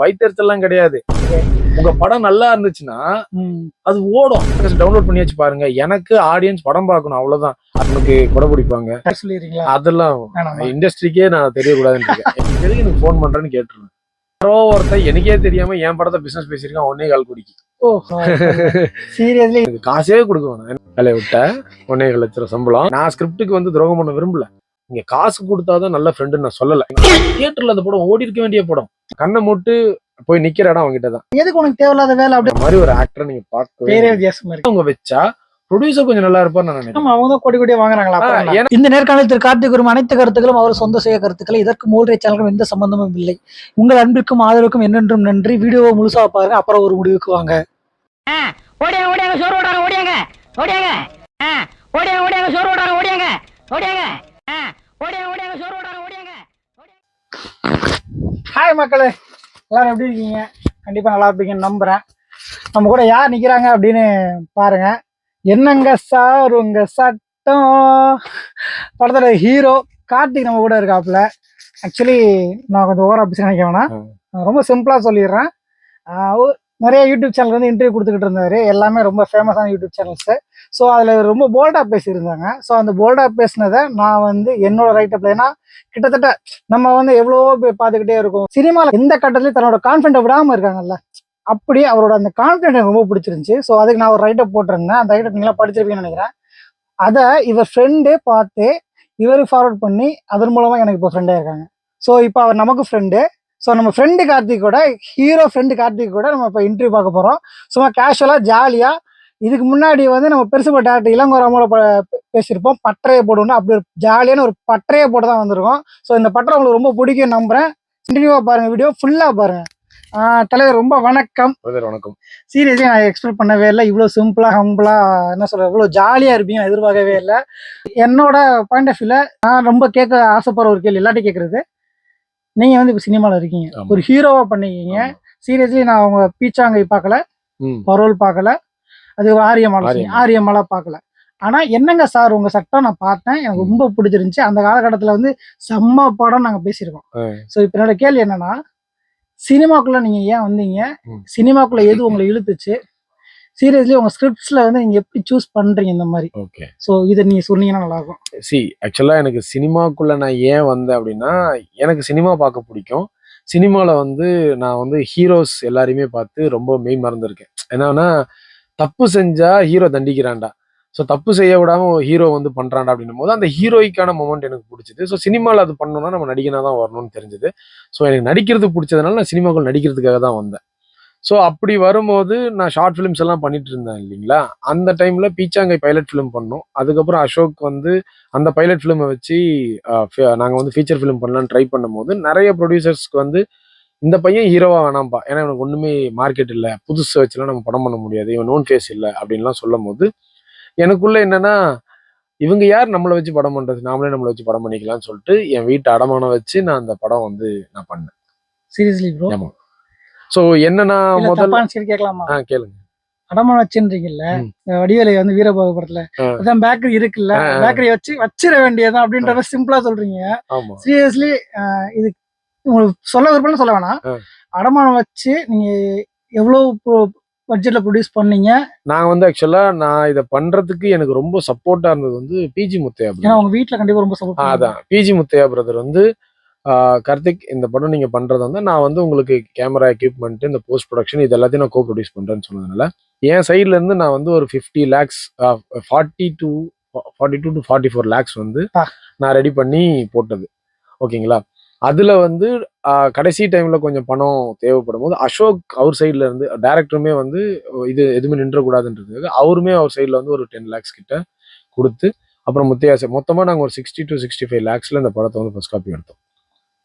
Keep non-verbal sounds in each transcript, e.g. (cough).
வயிற்றுலாம் கிடையாது. உங்க படம் நல்லா இருந்துச்சுன்னா. அது ஓடும். டவுன்லோட் பண்ணி வச்சு பாருங்க. எனக்கு ஆடியன்ஸ் படம் பார்க்கணும் அவ்வளவுதான். அவனுக்கு கொடை பிடிப்பாங்க. அதெல்லாம்? இண்டஸ்ட்ரிக்கே நான் தெரியக்கூடாதுன்னு இருக்கேன். எனக்கு ஃபோன் பண்றேன்னு கேட்டுருவேன். யாரோ ஒருத்தன் எனக்கே தெரியாம என் படத்தை பிசினஸ் பேசியிருக்கான் ஒன்னே கால் குடிக்கு சீரியஸ்லி காசே கொடுக்க வேணாம் வேலையை விட்ட ஒன்னே கால் லட்சம் சம்பளம். நான் ஸ்கிரிப்டுக்கு வந்து துரோகம் பண்ண விரும்பல. நீங்க காசு கொடுத்தாதான் நல்ல ஃப்ரெண்டுன்னு நான் சொல்லல. தியேட்டர்ல அந்த படம் ஓடி இருக்க வேண்டிய படம். கண்ணை மூட்டு போய் நிக்கிற இடம் அவங்ககிட்ட தான் எதுக்கு உனக்கு தேவையில்லாத வேலை அப்படி? மாதிரி ஒரு ஆக்டரை நீங்க பார்க்கவே பேரே வித்தியாசமா இருக்கு. அவங்க வச்சா ப்ரொடியூசர் கொஞ்சம் நல்லா இருப்பான்னு நான் நினைக்கிறேன். ஆமா அவங்க தான் கொடி கொடியா வாங்குறாங்களா இந்த நேர்காணல் திரு கார்த்திக் வரும் அனைத்து கருத்துக்களும் அவர் சொந்த சுய கருத்துக்களை இதற்கு மூன்றை சேனலுக்கும் எந்த சம்பந்தமும் இல்லை. உங்கள் அன்பிற்கும் ஆதரவுக்கும் என்னென்றும் நன்றி. வீடியோவை முழுசா பாருங்க அப்புறம் ஒரு முடிவுக்கு வாங்க. ஓடியாங்க ஓடியாங்க சோறு ஓடாங்க ஓடியாங்க ஓடியாங்க. ஆ, ஓடியாங்க ஓடியாங்க சோறு ஓடாங்க ஓடியாங்க ஓடியாங்க ஓடியாங்க சோறு ஓடாங்க ஓடியாங்க ஹாய் மக்களே. எல்லாரும் எப்படி இருக்கீங்க? கண்டிப்பா நல்லா இருப்பீங்கன்னு நம்புறேன். நம்ம கூட யார் நிக்கிறாங்க அப்படின்னு பாருங்க. என்னங்க சார் உங்க சட்டம்? படத்தோட ஹீரோ கார்த்திக் நம்ம கூட இருக்காப்புல. ஆக்சுவலி நான் கொஞ்சம் ஓவரா பேச நினைக்க வேணாம். ரொம்ப சிம்பிளா சொல்லிடுறேன். நிறைய யூடியூப் சேனல் வந்து இன்டர்வியூ கொடுத்துக்கிட்டு இருந்தாரு. எல்லாமே ரொம்ப ஃபேமஸான யூடியூப் சேனல்ஸு. ஸோ அதில் ரொம்ப போல்டாக பேசியிருந்தாங்க. ஸோ அந்த போல்டாக பேசினதை நான் வந்து என்னோட ரைட்டப்ல ஏன்னா கிட்டத்தட்ட நம்ம வந்து எவ்வளோ பார்த்துக்கிட்டே இருக்கோம். சினிமாவில் எந்த கட்டத்துலையும் தன்னோட கான்ஃபிடென்ட் விடாமல் இருக்காங்கல்ல. அப்படி அவரோட அந்த கான்ஃபிடென்ட் எனக்கு ரொம்ப பிடிச்சிருந்துச்சு. ஸோ அதுக்கு நான் ஒரு ரைட்டப் போட்டிருந்தேன். அந்த ரைட்டப் நீங்களா படிச்சிருப்பீங்கன்னு நினைக்கிறேன். அதை இவர் ஃப்ரெண்டே பார்த்து இவர் ஃபார்வர்ட் பண்ணி அதன் மூலமாக எனக்கு இப்போ ஃப்ரெண்டாக இருக்காங்க ஸோ இப்போ அவர் நமக்கு ஃப்ரெண்டு ஸோ நம்ம ஃப்ரெண்டு கார்த்திக் கூட ஹீரோ ஃப்ரெண்டு கார்த்திக் கூட நம்ம இப்போ இன்டர்வியூ பார்க்க போகிறோம் சும்மா கேஷுவலாக ஜாலியாக இதுக்கு முன்னாடி வந்து நம்ம பெருசுப்பட்ட டேரக்டர் இளங்கோராமோட பேசியிருப்போம். பட்டறையை போடணும் அப்படி ஒரு ஜாலியான ஒரு பட்டறையை போட்டு தான் வந்திருக்கோம். ஸோ இந்த பட்டறை உங்களுக்கு ரொம்ப பிடிக்கும் நம்புறேன். கண்டினியூவாக பாருங்க வீடியோ ஃபுல்லாக பாருங்க. ஆஹ் தலைவர் ரொம்ப வணக்கம். வணக்கம். சீரியஸாக நான் எக்ஸ்பெக்ட் பண்ணவே இல்லை. இவ்வளோ சிம்பிளாக ஹம்பிளாக என்ன சொல்ற இவ்வளோ ஜாலியாக இருப்பீங்க எதிர்பார்க்கவே இல்லை. என்னோட பாயிண்ட் ஆஃப் வியூவில் நான் ரொம்ப கேட்க ஆசைப்படுற ஒரு கேள்வி எல்லாத்தையும் கேட்குறது. நீங்கள் வந்து இப்போ சினிமாவில் இருக்கீங்க. ஒரு ஹீரோவாக பண்ணிக்கிங்க. சீரியஸ்லி நான் அவங்க பீச்சாங்கை பார்க்கல. பரோல் பார்க்கல அது ஆரியமாலா ஆரியமாலா. பார்க்கல ஆனா என்னங்க சார் உங்க சட்டம் நான் பார்த்தேன் எனக்கு ரொம்ப பிடிச்சிருந்துச்சு அந்த காலகட்டத்துல வந்து செம்ம படம் நாங்க பேசியிருக்கோம். ஸோ இப்போ என்னோட கேள்வி என்னன்னா சினிமாக்குள்ள நீங்க ஏன் வந்தீங்க. சினிமாக்குள்ள எது உங்களை இழுத்துச்சு சீரியஸ்லி உங்க ஸ்கிரிப்ட்ஸ்ல வந்து நீங்க எப்படி சூஸ் பண்றீங்க இந்த மாதிரி? ஓகே ஸோ இதை நீங்க சொன்னீங்கன்னா நல்லா இருக்கும் சி ஆக்சுவலா எனக்கு சினிமாக்குள்ள நான் ஏன் வந்தேன் அப்படின்னா எனக்கு சினிமா பார்க்க பிடிக்கும். சினிமாவில் வந்து நான் வந்து ஹீரோஸ் எல்லாரையுமே பார்த்து ரொம்ப மெய் மறந்துருக்கேன். என்னன்னா தப்பு செஞ்சா ஹீரோ தண்டிக்கிறான்டா. ஸோ தப்பு செய்ய விடாம ஹீரோ வந்து பண்றான்டா அப்படின்னும் போது அந்த ஹீரோய்க்கான மொமெண்ட் எனக்கு பிடிச்சது. ஸோ சினிமாவில் அது பண்ணணும்னா நம்ம நடிகனா தான் வரணும்னு தெரிஞ்சது. ஸோ எனக்கு நடிக்கிறது பிடிச்சதுனால நான் சினிமாக்குள்ள நடிக்கிறதுக்காக தான் வந்தேன். ஸோ அப்படி வரும்போது நான் ஷார்ட் ஃபிலிம்ஸ் எல்லாம் பண்ணிட்டு இருந்தேன் இல்லைங்களா? அந்த டைம்ல பீச்சாங்கை பைலட் ஃபிலிம் பண்ணோம். அதுக்கப்புறம் அசோக் வந்து அந்த பைலட் ஃபிலிமை வச்சு நாங்கள் வந்து ஃபீச்சர் ஃபிலிம் பண்ணலாம்னு ட்ரை பண்ணும்போது நிறைய ப்ரொடியூசர்ஸ்க்கு வந்து இந்த பையன் ஹீரோவா வேணாம்ப்பா ஏன்னா இவனுக்கு ஒன்றுமே மார்க்கெட் இல்லை. புதுசு வச்சுலாம் நம்ம படம் பண்ண முடியாது. இவன் நோன் ஃபேஸ் இல்லை. அப்படின்லாம் சொல்லும் போது எனக்குள்ள என்னன்னா இவங்க யார் நம்மளை வச்சு படம் பண்றது? நாமளே நம்மளை வச்சு படம் பண்ணிக்கலாம்னு சொல்லிட்டு என் வீட்டு அடமானம் வச்சு நான் அந்த படம் வந்து நான் பண்ணேன். சீரியஸ்லி ப்ரோ ஆமா. ஸோ என்னன்னா முதல்ல கேட்கலாமா? ஆ கேளுங்க. அடமான வச்சுன்றீங்கல்ல வடிவேலை வந்து வீரபாகு படத்துல. அதான் பேக்கரி இருக்குல்ல. பேக்கரி வச்சு வச்சிட வேண்டியதான் அப்படின்ற மாதிரி சிம்பிளா சொல்றீங்க. சீரியஸ்லி இது உங்களுக்கு சொல்ல விருப்பம்னு சொல்ல வேணாம். அடமானம் வச்சு நீங்க எவ்வளவு பட்ஜெட்ல ப்ரொடியூஸ் பண்ணீங்க? நான் வந்து ஆக்சுவலா நான் இதை பண்றதுக்கு எனக்கு ரொம்ப சப்போர்ட்டா இருந்தது வந்து பிஜி முத்தையா brother. உங்க வீட்ல கண்டிப்பா ரொம்ப சப்போர்ட் அதான். பிஜி முத்தையா பிரதர் வந்து கார்த்திக் இந்த படம் நீங்க பண்றது வந்து நான் வந்து உங்களுக்கு கேமரா எக்யூப்மெண்ட் இந்த போஸ்ட் ப்ரொடக்ஷன் இது எல்லாத்தையும் நான் கோ ப்ரொடியூஸ் பண்றேன்னு சொன்னதுனால என் சைட்ல இருந்து நான் வந்து ஒரு fifty lakhs forty two forty two to forty four lakhs வந்து. நான் ரெடி பண்ணி போட்டது. ஓகேங்களா? அதுல வந்து கடைசி டைம்ல கொஞ்சம் பணம் தேவைப்படும் போது அசோக் அவர் சைட்ல இருந்து டேரக்டருமே வந்து இது எதுவுமே நின்றக்கூடாதுன்றதுக்காக அவருமே அவர் சைட்ல வந்து ஒரு டென் லேக்ஸ் கிட்ட கொடுத்து அப்புறம் முத்தையா சார் மொத்தமா நாங்க ஒரு சிக்ஸ்டி டு சிக்ஸ்டி ஃபைவ் லேக்ஸ்ல இந்த படத்தை வந்து ஃபர்ஸ்ட் காப்பி எடுத்தோம்.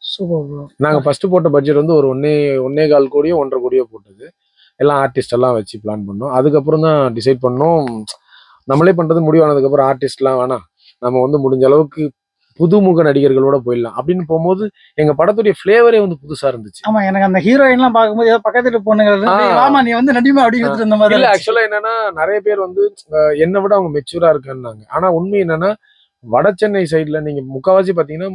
சூப்பர் ப்ரோ நாங்க ஃபர்ஸ்ட் போட்ட பட்ஜெட் வந்து ஒரு ஒன்னே ஒன்னே கால் கோடியோ ஒன்றரை கோடியோ போட்டது. எல்லாம் ஆர்டிஸ்ட் எல்லாம் வச்சு பிளான் பண்ணோம். அதுக்கப்புறம் தான் டிசைட் பண்ணோம். நம்மளே பண்றது முடிவானதுக்கப்புறம் ஆர்டிஸ்ட்லாம் வேணாம். நம்ம வந்து முடிஞ்ச அளவுக்கு புதுமுக நடிகர்களோட போயிடலாம். அப்படின்னு போகும்போது எங்க படத்துடைய ஃபிளேவரே வந்து புதுசா இருந்துச்சு. ஆமா எனக்கு அந்த ஹீரோயின்லாம் பார்க்கும்போது ஏதோ பக்கத்துல பொண்ணுங்க இருந்து, ஆ. "டேய், வாமா நீ வந்து நடிமா? அப்படின்னு எடுத்துட்டு இருந்த மாதிரி இல்ல. ஆக்சுவலா என்னன்னா நிறைய பேர் வந்து என்னை விட அவங்க மெச்சூரா இருக்காங்க ஆனா உண்மை என்னன்னா வட சென்னை சைடுல நீங்க முக்காவாசி பாத்தீங்கன்னா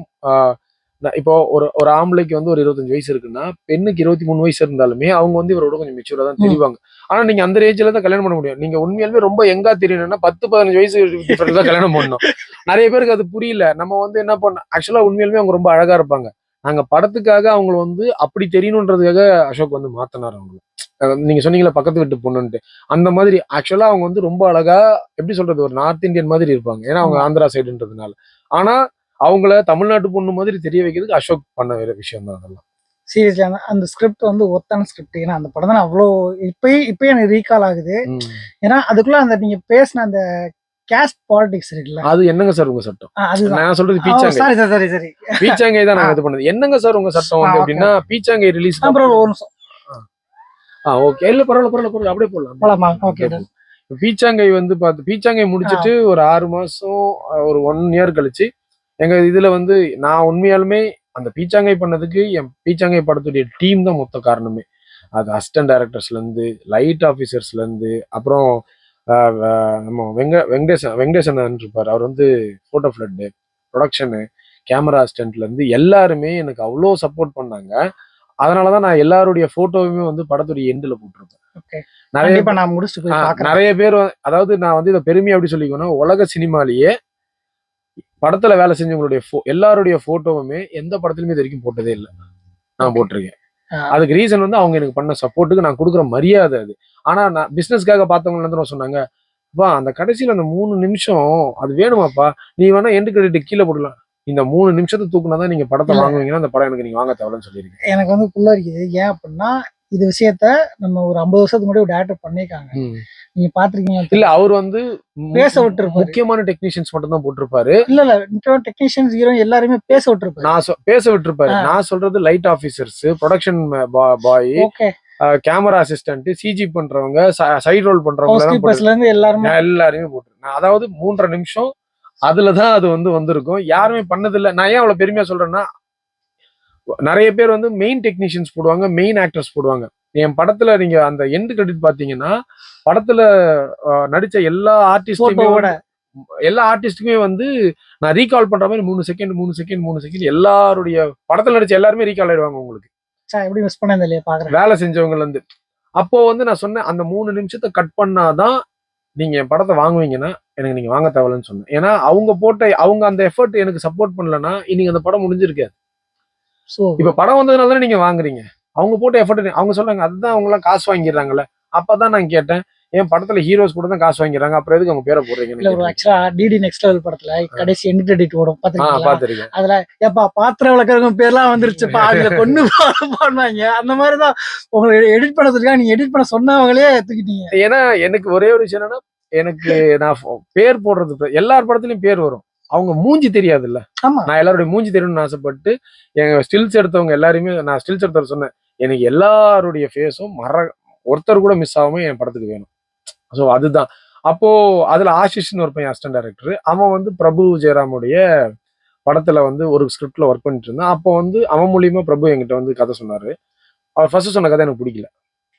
இப்போ ஒரு ஒரு ஆம்பளைக்கு வந்து ஒரு இருபத்தஞ்சு வயசு இருக்குன்னா பெண்ணுக்கு இருபத்தி மூணு வயசு இருந்தாலுமே அவங்க வந்து இவரோட கொஞ்சம் மெச்சூரா தான். தெரிவாங்க. ஆனா நீங்க அந்த ஏஜ்ல தான் கல்யாணம் பண்ண முடியும். நீங்க உண்மையாலுமே ரொம்ப எங்கா தெரியணும்னா பத்து பதினஞ்சு வயசு தான் கல்யாணம் பண்ணணும். நிறைய பேருக்கு அது புரியல. நம்ம வந்து என்ன பண்ண ஆக்சுவலா உண்மையாலுமே அவங்க ரொம்ப அழகா இருப்பாங்க. நாங்க படத்துக்காக அவங்கள வந்து அப்படி தெரியணுன்றதுக்காக அசோக் வந்து மாத்தினார் அவங்கள. நீங்க சொன்னீங்களா பக்கத்து வீட்டு பொண்ணுன்ட்டு. அந்த மாதிரி ஆக்சுவலா அவங்க வந்து ரொம்ப அழகா எப்படி சொல்றது ஒரு நார்த் இந்தியன் மாதிரி இருப்பாங்க. ஏன்னா அவங்க ஆந்திரா சைடுன்றதுனால ஆனா அவங்கள தமிழ்நாட்டு பொண்ணு மாதிரி தெரிய வைக்கிறதுக்கு அசோக் பண்ண வேற விஷயம் தான் அதெல்லாம். சீரியஸ்லி அந்த ஸ்கிரிப்ட் வந்து ஒத்தான ஸ்கிரிப்ட் ஏன்னா அந்த படம் தான் அவ்வளோ இப்பயும் இப்பயும் எனக்கு ரீகால் ஆகுது. ஏன்னா அதுக்குள்ள அந்த நீங்க பேசின அந்த கேஸ்ட் பாலிடிக்ஸ் இருக்குல்ல. அது என்னங்க சார் உங்க சட்டம்? நான் சொல்றது பீச்சாங்கை. சாரி சார் சரி பீச்சாங்கை தான் நாங்க இது பண்ணது. என்னங்க சார் உங்க சட்டம் வந்து. எப்படின்னா பீச்சாங்கை ரிலீஸ் அப்புறம் ஒரு நிமிஷம். ஆ ஓகே இல்ல பரவாயில்ல பரவாயில்ல பரவாயில்ல. அப்படியே போடலாம். போலாமா? ஓகே பீச்சாங்கை வந்து பார்த்து பீச்சாங்கை முடிச்சிட்டு ஒரு ஆறு மாசம் ஒரு ஒன் இயர் கழிச்சு எங்க இதுல வந்து நான் உண்மையாலுமே அந்த பீச்சாங்கை பண்ணதுக்கு என் பீச்சாங்கை படத்துடைய டீம் தான் மொத்த காரணமே. அது அசிஸ்டன்ட் டைரக்டர்ஸ்ல இருந்து லைட் ஆபீசர்ஸ்ல இருந்து அப்புறம் நம்ம வெங்க வெங்கடேசன் வெங்கடேசன் இருப்பார் அவர் வந்து போட்டோ ஃபிளட்டு ப்ரொடக்ஷனு கேமரா அசிஸ்டன்ட்ல இருந்து எல்லாருமே எனக்கு அவ்வளோ சப்போர்ட் பண்ணாங்க. அதனாலதான் நான் எல்லாருடைய போட்டோவுமே வந்து படத்துடைய எண்டில் போட்டிருப்பேன் நிறைய நான் முடிச்சுட்டு நிறைய பேர் அதாவது நான் வந்து இதை பெருமையா எப்படி சொல்லிக்கணும் உலக சினிமாலேயே படத்துல வேலை செஞ்சவங்களுடைய pho- எல்லாருடைய போட்டோவுமே எந்த படத்துலயுமே இது வரைக்கும் போட்டதே இல்லை. நான். போட்டிருக்கேன். அதுக்கு ரீசன் வந்து அவங்க எனக்கு பண்ண சப்போர்ட்டுக்கு நான் கொடுக்குற மரியாதை அது. ஆனா நான் பிசினஸ்க்காக பார்த்தவங்க வந்து சொன்னாங்க அப்பா அந்த கடைசியில அந்த மூணு நிமிஷம் அது வேணுமாப்பா? நீ வேணா எண்டு கிரெடிட் கீழே போடலாம் இந்த மூணு நிமிஷத்தை தூக்குனா தான் நீங்க படத்தை. வாங்குவீங்கன்னா அந்த படம் எனக்கு நீங்க வாங்க தேவைன்னு சொல்லியிருக்கேன் எனக்கு வந்து புள்ள இருக்குது ஏன் அப்படின்னா இது விஷயத்த நம்ம ஒரு ஐம்பது வருஷத்துக்கு முன்னாடி ஒரு டேரக்டர் பண்ணிருக்காங்க நீங்க பாத்திருக்கீங்க இல்ல அவர் வந்து பேச விட்டுருப்பாரு. முக்கியமான டெக்னீஷியன்ஸ் மட்டும் தான் போட்டிருப்பாரு. இல்ல இல்ல டெக்னீஷியன்ஸ் ஹீரோ எல்லாருமே பேச விட்டுருப்பாரு. நான் பேச விட்டுருப்பாரு. நான் சொல்றது light officers production boy okay. Camera assistant CG பண்றவங்க சைடு ரோல் பண்றவங்க எல்லாருமே. நான் எல்லாரையுமே போட்டுருக்கேன். அதாவது மூன்றரை நிமிஷம் அதுலதான் அது வந்து வந்திருக்கும். யாருமே பண்ணதில்லை. நான் ஏன் அவ்வளவு பெருமையா சொல்றேன்னா நிறைய பேர் வந்து மெயின் டெக்னீஷியன்ஸ் போடுவாங்க மெயின் ஆக்டர்ஸ் போடுவாங்க. என் படத்துல நீங்க அந்த எண்டு கிரெடிட் பாத்தீங்கன்னா படத்துல நடிச்ச எல்லா ஆர்டிஸ்டுமே போட்டோவோட எல்லா ஆர்டிஸ்ட்டுக்குமே வந்து நான் ரீகால் பண்ற மாதிரி மூணு செகண்ட் மூணு செகண்ட் மூணு செகண்ட் எல்லாருடைய படத்துல நடிச்ச எல்லாருமே ரீகால் ஆயிடுவாங்க உங்களுக்கு. எப்படி மிஸ் பண்ண இல்லையா பாக்குறேன். வேலை செஞ்சவங்கல இருந்து அப்போ வந்து நான் சொன்னேன் அந்த மூணு நிமிஷத்தை கட் பண்ணாதான் நீங்க என் படத்தை வாங்குவீங்கன்னா எனக்கு நீங்க வாங்க தேவையில்லைன்னு சொன்னேன். ஏன்னா அவங்க போட்ட அவங்க அந்த எஃபர்ட் எனக்கு சப்போர்ட் பண்ணலன்னா இன்னைக்கு அந்த படம் முடிஞ்சிருக்காது. இப்ப படம் வந்ததுனால தானே நீங்க வாங்குறீங்க? அவங்க போட்ட எஃபர்ட் அவங்க சொல்றாங்க அதுதான் அவங்க எல்லாம் காசு வாங்கிடுறாங்கல்ல. அப்பதான் நான் கேட்டேன் என் படத்துல ஹீரோஸ் கூட தான் காசு வாங்கிடுறாங்க? அப்புறம் எதுக்கு அவங்க பேரை இல்ல ஒரு போடுறீங்க ஆக்சுவலா டிடி நெக்ஸ்ட் லெவல் படத்துல கடைசி எண்ட் கிரெடிட் ஓடும். பாத்துருக்கேன். அதுல ஏப்பா பாத்திரம் விளக்குறவங்க பேர்லாம் வந்துருச்சுப்பா அதுல கொண்டு (laughs) பாடுவாங்க. அந்த மாதிரிதான் உங்களை எடிட் பண்ண சொல்லியா நீங்க எடிட் பண்ண சொன்னவங்களே தூக்கிட்டீங்க. ஏன்னா எனக்கு ஒரே ஒரு விஷயம் என்னன்னா எனக்கு நான் பேர் போடுறது எல்லார் படத்துலயும் பேர் வரும். அவங்க மூஞ்சி தெரியாதுல்ல. நான் எல்லாருடைய மூஞ்சி தெரியணும்னு ஆசைப்பட்டு எங்க ஸ்டில்ஸ் எடுத்தவங்க எல்லாருமே நான் ஸ்டில்ஸ் எடுத்தவர் சொன்னேன் எனக்கு எல்லாருடைய ஃபேஸும் மற ஒருத்தர் கூட மிஸ் ஆகாம என் படத்துக்கு வேணும். ஸோ அதுதான். அப்போ அதுல ஆஷிஷ்னு ஒரு பையன் அசிஸ்டன்ட் டைரக்டர் அவன் வந்து பிரபு ஜெயராமுடைய படத்துல வந்து ஒரு ஸ்கிரிப்ட்ல ஒர்க் பண்ணிட்டு இருந்தான். அப்போ வந்து அவன் மூலியமா பிரபு என்கிட்ட வந்து கதை சொன்னாரு. அவர் ஃபர்ஸ்ட் சொன்ன கதை எனக்கு பிடிக்கல.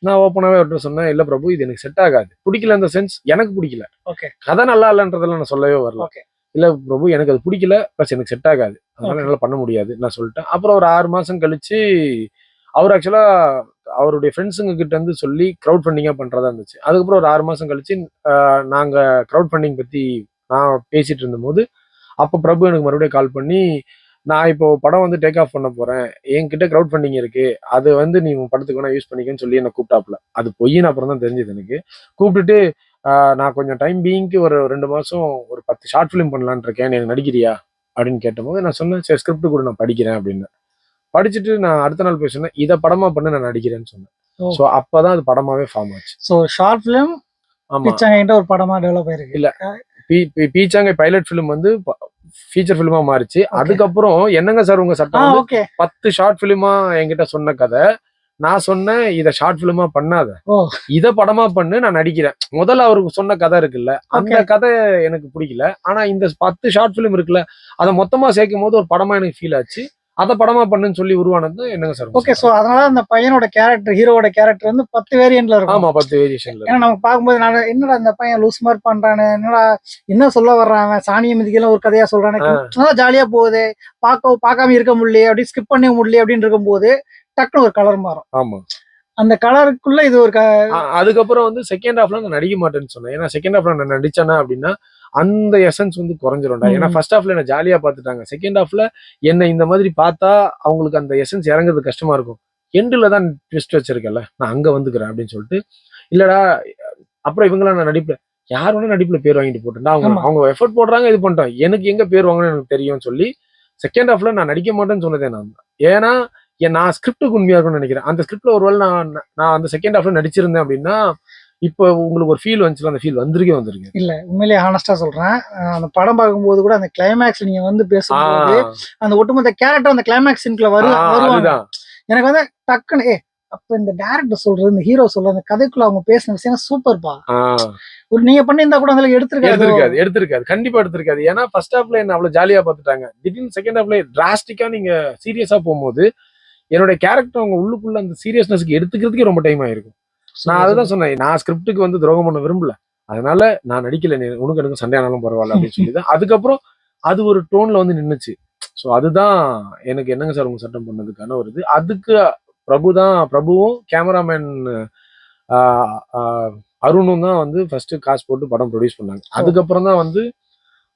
நான் ஓப்பனாவே அவர்கிட்ட சொன்னேன் இல்ல பிரபு இது எனக்கு செட் ஆகாது. பிடிக்கல இந்த சென்ஸ் எனக்கு பிடிக்கல. ஓகே கதை நல்லா இல்லைன்றதெல்லாம் நான் சொல்லவே வரல. ஓகே இல்ல பிரபு எனக்கு அது பிடிக்கல ப்ளஸ் எனக்கு செட் ஆகாது. அதனால. என்னால பண்ண முடியாது நான் சொல்லிட்டேன். அப்புறம் ஒரு ஆறு மாசம் கழிச்சு அவர் ஆக்சுவலா அவருடைய ஃப்ரெண்ட்ஸுங்க கிட்ட இருந்து சொல்லி க்ரௌட் ஃபண்டிங்கா பண்றதா இருந்துச்சு. அதுக்கப்புறம் ஒரு ஆறு மாசம் கழிச்சு ஆஹ், நாங்க க்ரௌட் ஃபண்டிங் பத்தி நான் பேசிட்டு இருந்தபோது அப்போ பிரபு எனக்கு மறுபடியும் கால் பண்ணி நான் இப்போ படம் வந்து டேக் ஆஃப் பண்ண போறேன். என்கிட்ட க்ரௌட் ஃபண்டிங் இருக்கு. அது வந்து நீ படத்துக்கு வேணா யூஸ் பண்ணிக்கன்னு சொல்லி என்ன கூப்பிட்டாப்ல அது பொய்ன்னு அப்புறம் தான் தெரிஞ்சது எனக்கு. கூப்பிட்டுட்டு நான் கொஞ்சம் டைம் பீயிங்க்கு ஒரு ரெண்டு மாசம் ஒரு பத்து ஷார்ட் ஃபிலிம் பண்ணலான்னு இருக்கேன். எனக்கு நடிக்கிறியா? அப்படின்னு கேட்டபோது நான் சொன்னேன் சரி ஸ்கிரிப்ட் கூட நான் படிக்கிறேன் அப்படின்னு. படிச்சுட்டு நான் அடுத்த நாள் போய் சொன்னேன் இதை படமா பண்ண நான் நடிக்கிறேன்னு சொன்னேன். ஸோ அப்பதான் அது படமாவே ஃபார்ம் ஆச்சு. சோ ஷார்ட் பிலிம் ஆமா. பிச்சாங்கிட்ட ஒரு படமா டெவலப் ஆயிருக்கு. இல்ல. பீச்சாங்கை பைலட் ஃபிலிம் வந்து ஃபீச்சர் ஃபிலிமா மாறிச்சு. அதுக்கப்புறம் என்னங்க சார் உங்க சட்டம் பத்து ஷார்ட் ஃபிலிமா என்கிட்ட சொன்ன கதை. நான் சொன்னேன் இத ஷார்ட் ஃபிலிமா பண்ணாத. இத படமா பண்ணு நான் நடிக்கிறேன். முதல்ல அவருக்கு சொன்ன கதை இருக்குல்ல அந்த. கதை எனக்கு பிடிக்கல. ஆனா இந்த பத்து ஷார்ட் ஃபிலிம் இருக்குல்ல அதை மொத்தமா சேர்க்கும் போது ஒரு படமா எனக்கு ஃபீல் ஆச்சு. அதை படமா பண்ணுன்னு சொல்லி உருவானது என்னங்க சார் ஓகே ஸோ அதனால அந்த பையனோட கேரக்டர் ஹீரோவோட கேரக்டர் வந்து பத்து வேரியன்ட்ல இருக்கும். ஆமா பத்து வேரியேஷன்ல ஏன்னா நம்ம பார்க்கும்போது நான் என்னடா இந்த பையன் லூஸ் மாதிரி பண்றானு என்னடா என்ன சொல்ல வர்றான் அவன்? சாணியை மிதிக்கலாம் ஒரு கதையா சொல்றானே. நல்லா ஜாலியா போகுது பார்க்க பார்க்காம இருக்க முடியல அப்படி ஸ்கிப் பண்ண முடியல அப்படின்னு இருக்கும்போது டக்குன்னு ஒரு கலர் மாறும். ஆமா. அந்த கலருக்குள்ள இது ஒரு அதுக்கப்புறம் வந்து செகண்ட் ஹாஃப்ல நான் நடிக்க மாட்டேன்னு சொன்னேன். ஏன்னா செகண்ட் ஹாஃப்ல நான் நடிச்சேனா அப்படின்னா அந்த எசன்ஸ் வந்து குறைஞ்சிரும்டா. ஏன்னா. ஃபர்ஸ்ட் ஹாஃப்ல என்ன ஜாலியா பார்த்துட்டாங்க. செகண்ட் ஹாஃப்ல என்ன இந்த மாதிரி பார்த்தா அவங்களுக்கு அந்த எசன்ஸ் இறங்குறது கஷ்டமா இருக்கும். எண்டுல தான் ட்விஸ்ட் வச்சிருக்கல நான் அங்க வந்துக்கிறேன் அப்படின்னு சொல்லிட்டு இல்லடா அப்புறம் இவங்களாம் நான் நடிப்புல யார் வேணா நடிப்புல பேர் வாங்கிட்டு போட்டேன்டா அவங்க. அவங்க எஃபர்ட் போடுறாங்க இது பண்ணிட்டோம். எனக்கு எங்க பேர் வாங்கணும்னு எனக்கு தெரியும்னு சொல்லி செகண்ட் ஹாஃப்ல நான் நடிக்க மாட்டேன்னு சொன்னதே நான். ஏன்னா என் நான் ஸ்கிரிப்டுக்கு உண்மையா இருக்கும்னு நினைக்கிறேன். அந்த ஸ்கிரிப்ட்ல ஒருவேளை நான் நான் அந்த செகண்ட் ஹாஃப்ல நடிச்சிருந்தேன் அப்படின்னா இப்போ உங்களுக்கு ஒரு ஃபீல் வந்துச்சுல அந்த ஃபீல் வந்திருக்கே வந்திருக்கு. இல்ல உண்மையிலேயே ஹானஸ்டா சொல்றேன். அந்த படம் பார்க்கும்போது கூட அந்த கிளைமேக்ஸ் நீங்க வந்து பேசும்போது அந்த ஒட்டுமொத்த கேரக்டர் அந்த கிளைமேக்ஸ் ஆ, வருவாங்க. எனக்கு வந்து டக்குன்னு ஏ அப்ப இந்த டேரக்டர் சொல்றது இந்த ஹீரோ சொல்றது அந்த கதைக்குள்ள அவங்க பேசின விஷயம் சூப்பர்ப்பா ஆ, ஒரு நீங்க பண்ணியிருந்தா கூட அதுல எடுத்திருக்காரு எடுத்திருக்காது எடுத்திருக்காது. கண்டிப்பா எடுத்திருக்காது. ஏன்னா ஃபர்ஸ்ட் ஹாஃப்ல என்ன அவ்வளவு ஜாலியா பார்த்துட்டாங்க. திடீர்னு செகண்ட் ஹாஃப்ல டிராஸ்டிக்கா நீங்க சீரியஸா போகும்போது என்னோட கேரக்டர் அவங்க உள்ளுக்குள்ள அந்த சீரியஸ்னஸ்க்கு எடுத்துக்கிறதுக்கே ரொம்ப டைம் ஆயிருக்கும். நான் அதுதான் சொன்னேன் நான் ஸ்கிரிப்டுக்கு வந்து துரோகம் பண்ண விரும்பல. அதனால நான் நடிக்கல உனக்கு எனக்கு சண்டே ஆனாலும் பரவாயில்ல அப்படின்னு சொல்லி தான் (laughs) அதுக்கப்புறம் அது ஒரு டோன்ல வந்து நின்னுச்சு. ஸோ அதுதான் எனக்கு என்னங்க சார் உங்க சட்டம் பண்ணதுக்கான ஒரு இது. அதுக்கு பிரபு தான் பிரபுவும் கேமராமேன் அருணும் தான் வந்து ஃபர்ஸ்ட் காசு போட்டு படம் ப்ரொடியூஸ் பண்ணாங்க. அதுக்கப்புறம் தான் வந்து